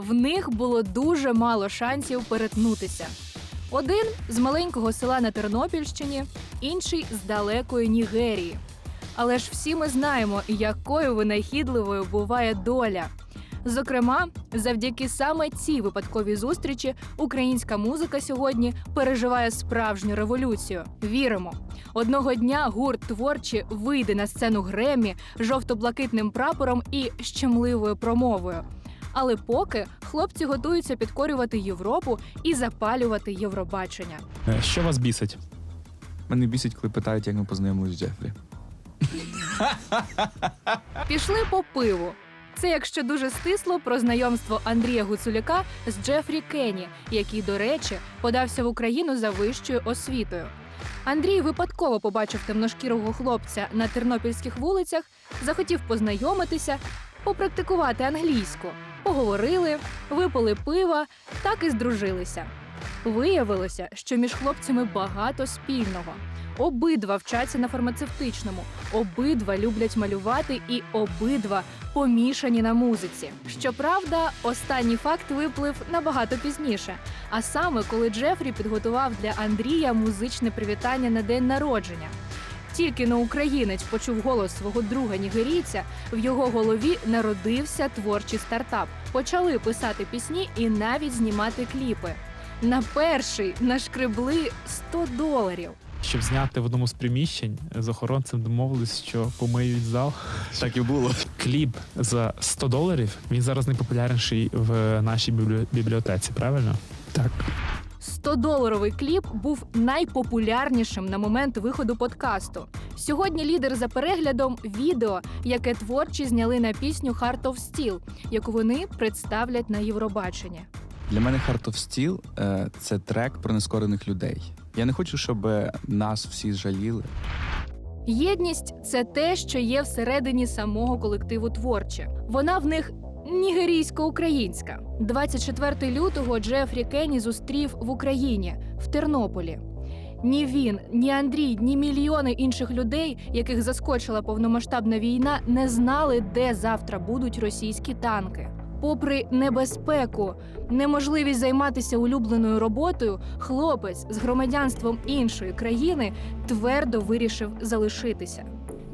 В них було дуже мало шансів перетнутися. Один з маленького села на Тернопільщині, інший з далекої Нігерії. Але ж всі ми знаємо, якою винахідливою буває доля. Зокрема, завдяки саме цій випадковій зустрічі українська музика сьогодні переживає справжню революцію. Віримо, одного дня гурт творчі вийде на сцену Гремі жовто-блакитним прапором і щемливою промовою. Але поки хлопці готуються підкорювати Європу і запалювати Євробачення. Е, Що вас бісить? Мене бісить, коли питають, як ми познайомилися з Джефрі. Пішли по пиву. Це якщо дуже стисло про знайомство Андрія Гуцуляка з Джефрі Кенні, який, до речі, подався в Україну за вищою освітою. Андрій випадково побачив темношкірого хлопця на тернопільських вулицях, захотів познайомитися, попрактикувати англійську. Поговорили, випили пива, так і здружилися. Виявилося, що між хлопцями багато спільного. Обидва вчаться на фармацевтичному, обидва люблять малювати і обидва помішані на музиці. Щоправда, останній факт виплив набагато пізніше. А саме коли Джефрі підготував для Андрія музичне привітання на день народження. Тільки на українець почув голос свого друга нігерійця, в його голові народився творчий стартап. Почали писати пісні і навіть знімати кліпи. На перший нашкребли 100 доларів. Щоб зняти в одному з приміщень з охоронцем домовились, що помиють зал. Так і було. Кліп за 100 доларів. Він зараз найпопулярніший в нашій біблі- бібліотеці, правильно? Так. 100-доларовий кліп був найпопулярнішим на момент виходу подкасту. Сьогодні лідер за переглядом відео, яке творчі зняли на пісню Heart of Steel, яку вони представлять на Євробаченні. Для мене Heart of Steel е, – це трек про нескорених людей. Я не хочу, щоб нас всі жаліли. Єдність це те, що є всередині самого колективу творче. Вона в них нігерійсько-українська. 24 лютого Джефрі Кенні зустрів в Україні в Тернополі. Ні він, ні Андрій, ні мільйони інших людей, яких заскочила повномасштабна війна, не знали, де завтра будуть російські танки. Попри небезпеку, неможливість займатися улюбленою роботою, хлопець з громадянством іншої країни твердо вирішив залишитися.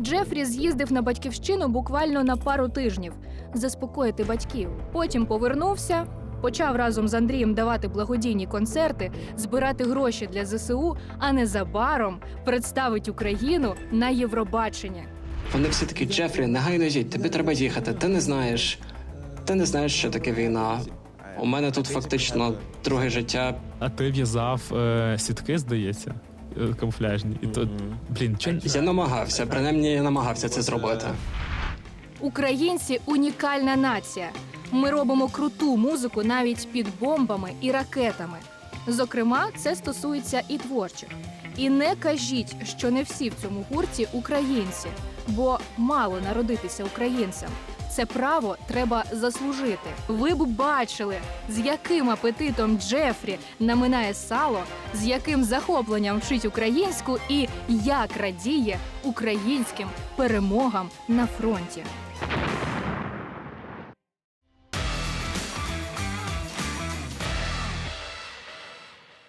Джефрі з'їздив на батьківщину буквально на пару тижнів заспокоїти батьків. Потім повернувся, почав разом з Андрієм давати благодійні концерти, збирати гроші для ЗСУ, а незабаром представить Україну на Євробачення. Вони всі такі, Джефрі, негайно їдь, тобі треба їхати. Ти не знаєш. Ти не знаєш, що таке війна. У мене тут фактично друге життя. А ти в'язав е, сітки, здається, камуфляжні. І то, блін, чо... Я намагався, принаймні я намагався це зробити. Українці унікальна нація. Ми робимо круту музику навіть під бомбами і ракетами. Зокрема, це стосується і творчих. І не кажіть, що не всі в цьому гурті українці, бо мало народитися українцем. Це право треба заслужити. Ви б бачили, з яким апетитом Джефрі наминає сало, з яким захопленням вчить українську і як радіє українським перемогам на фронті.